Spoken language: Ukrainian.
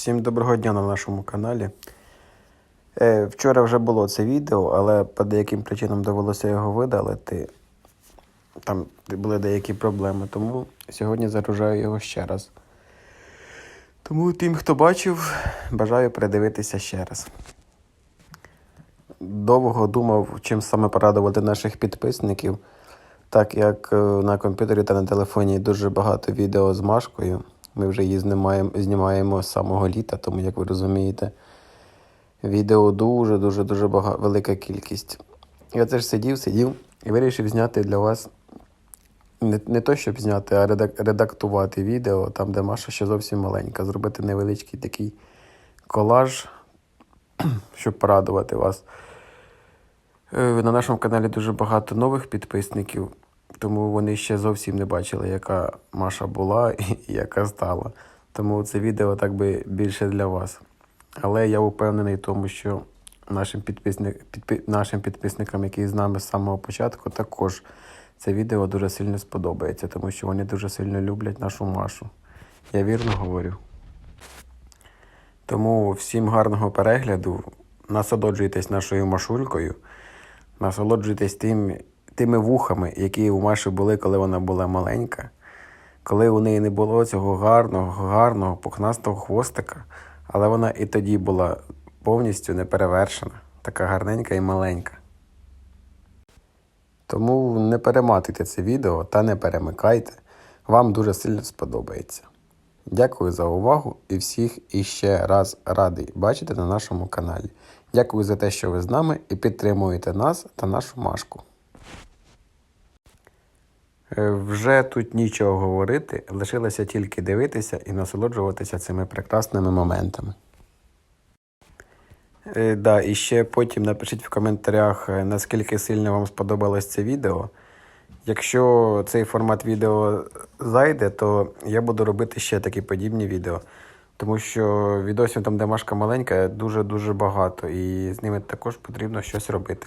Всім доброго дня на нашому каналі. Е, вчора вже було це відео, але по деяким причинам довелося його видалити. Там були деякі проблеми, тому сьогодні загружаю його ще раз. Тому тим, хто бачив, бажаю передивитися ще раз. Довго думав, чим саме порадувати наших підписників, так як е, на комп'ютері та на телефоні дуже багато відео з Машкою. Ми вже її знімаємо, знімаємо з самого літа, тому, як ви розумієте, відео дуже-дуже дуже бага, велика кількість. Я теж сидів, сидів і вирішив зняти для вас не, не то, щоб зняти, а редак, редактувати відео, там, де Маша ще зовсім маленька, зробити невеличкий такий колаж, щоб порадувати вас. Е, На нашому каналі дуже багато нових підписників, тому вони ще зовсім не бачили, яка Маша була і яка стала. Тому це відео так би більше для вас. Але я впевнений в тому, що нашим, підписник, підпи, нашим підписникам, які з нами з самого початку, також це відео дуже сильно сподобається, тому що вони дуже сильно люблять нашу Машу. Я вірно говорю. Тому всім гарного перегляду. Насолоджуйтесь нашою машулькою, насолоджуйтесь тим, тими вухами, які у Маші були, коли вона була маленька. Коли у неї не було цього гарного, гарного, пухнастого хвостика, але вона і тоді була повністю неперевершена, така гарненька і маленька. Тому не перематуйте це відео та не перемикайте. Вам дуже сильно сподобається. Дякую за увагу і всіх іще раз радий бачити на нашому каналі. Дякую за те, що ви з нами і підтримуєте нас та нашу Машку. Е, Вже тут нічого говорити, лишилося тільки дивитися і насолоджуватися цими прекрасними моментами. Е, да, і ще потім напишіть в коментарях, е, наскільки сильно вам сподобалось це відео. Якщо цей формат відео зайде, то я буду робити ще такі подібні відео. Тому що відосів там, де Машка маленька, дуже-дуже багато, і з ними також потрібно щось робити.